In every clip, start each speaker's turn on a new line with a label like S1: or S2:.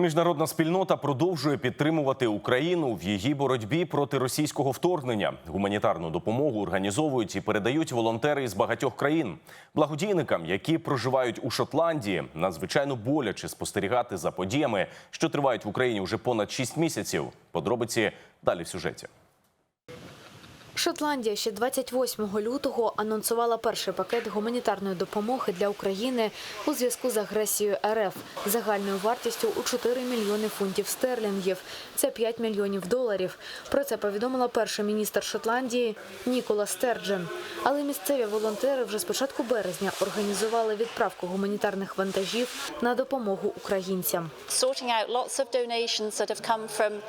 S1: Міжнародна спільнота продовжує підтримувати Україну в її боротьбі проти російського вторгнення. Гуманітарну допомогу організовують і передають волонтери з багатьох країн. Благодійникам, які проживають у Шотландії, надзвичайно боляче спостерігати за подіями, що тривають в Україні вже понад 6 місяців. Подробиці далі в сюжеті.
S2: Шотландія ще 28 лютого анонсувала перший пакет гуманітарної допомоги для України у зв'язку з агресією РФ загальною вартістю у 4 мільйони фунтів стерлінгів. Це 5 мільйонів доларів. Про це повідомила перший міністр Шотландії Нікола Стерджен. Але місцеві волонтери вже з початку березня організували відправку гуманітарних вантажів на допомогу українцям.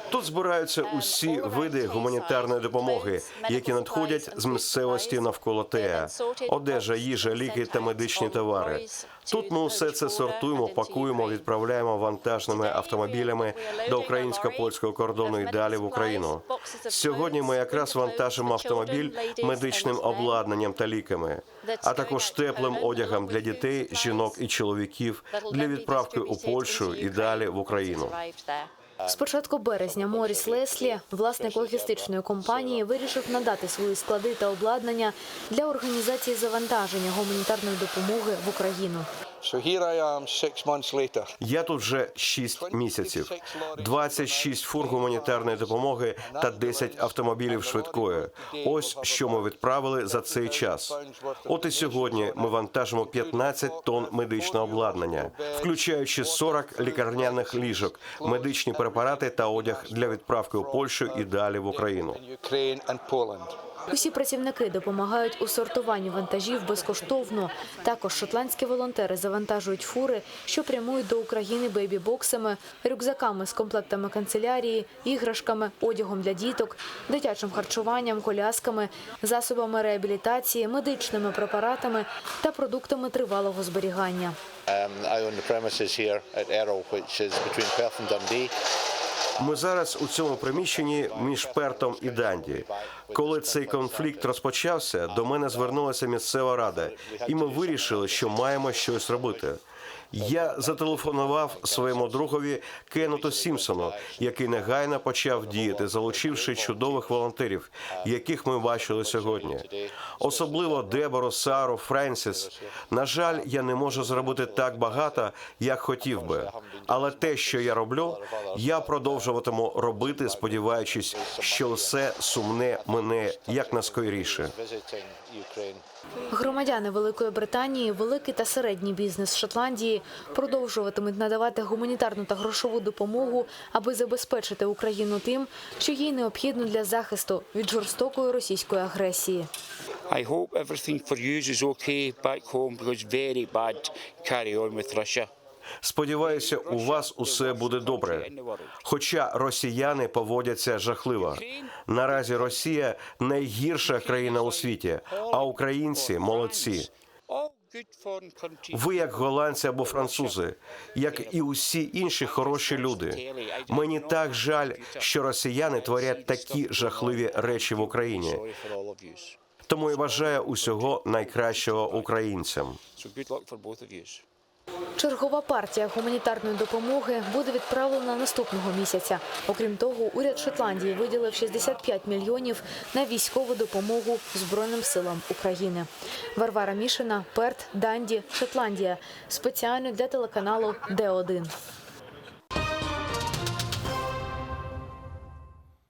S3: Тут збираються усі види гуманітарної допомоги, які надходять з місцевості навколо ТЕА. одежа, їжа, ліки та медичні товари. Тут ми усе це сортуємо, пакуємо, відправляємо вантажними автомобілями до українсько-польського кордону і далі в Україну. Сьогодні ми якраз вантажимо автомобіль медичним обладнанням та ліками, а також теплим одягом для дітей, жінок і чоловіків для відправки у Польщу і далі в Україну.
S2: З початку березня Моріс Леслі, власник логістичної компанії, вирішив надати свої склади та обладнання для організації завантаження гуманітарної допомоги в Україну.
S3: Я тут вже 6 місяців. 26 фур гуманітарної допомоги та 10 автомобілів швидкої. Ось що ми відправили за цей час. От і сьогодні ми вантажимо 15 тонн медичного обладнання, включаючи 40 лікарняних ліжок, медичні препарати та одяг для відправки у Польщу і далі в Україну.
S2: Усі працівники допомагають у сортуванні вантажів безкоштовно. Також шотландські волонтери завантажують фури, що прямують до України бейбі-боксами, рюкзаками з комплектами канцелярії, іграшками, одягом для діток, дитячим харчуванням, колясками, засобами реабілітації, медичними препаратами та продуктами тривалого зберігання.
S4: Um, I own the premises here at Errol, which is between Perth and Dundee.
S3: Ми зараз у цьому приміщенні між Пертом і Данді. Коли цей конфлікт розпочався, до мене звернулася місцева рада, і ми вирішили, що маємо щось робити. Я зателефонував своєму другові Кеннету Сімпсону, який негайно почав діяти, залучивши чудових волонтерів, яких ми бачили сьогодні. Особливо Дебору, Сару, Френсіс. На жаль, я не можу зробити так багато, як хотів би. Але те, що я роблю, я продовжуватиму робити, сподіваючись, що все сумне мине якнаскоріше.
S2: Громадяни Великої Британії, великий та середній бізнес Шотландії продовжуватимуть надавати гуманітарну та грошову допомогу, аби забезпечити Україну тим, що їй необхідно для захисту від жорстокої російської агресії.
S5: I hope everything for you is okay back home because very bad carry on with Russia.
S3: Сподіваюся, у вас усе буде добре. Хоча росіяни поводяться жахливо. Наразі Росія найгірша країна у світі, а українці молодці. Ви як голландці або французи, як і усі інші хороші люди. Мені так жаль, що росіяни творять такі жахливі речі в Україні. Тому я бажаю усього найкращого українцям.
S2: Чергова партія гуманітарної допомоги буде відправлена наступного місяця. Окрім того, уряд Шотландії виділив 65 мільйонів на військову допомогу Збройним силам України. Варвара Мішина, Перт, Данді, Шотландія. Спеціально для телеканалу Д1.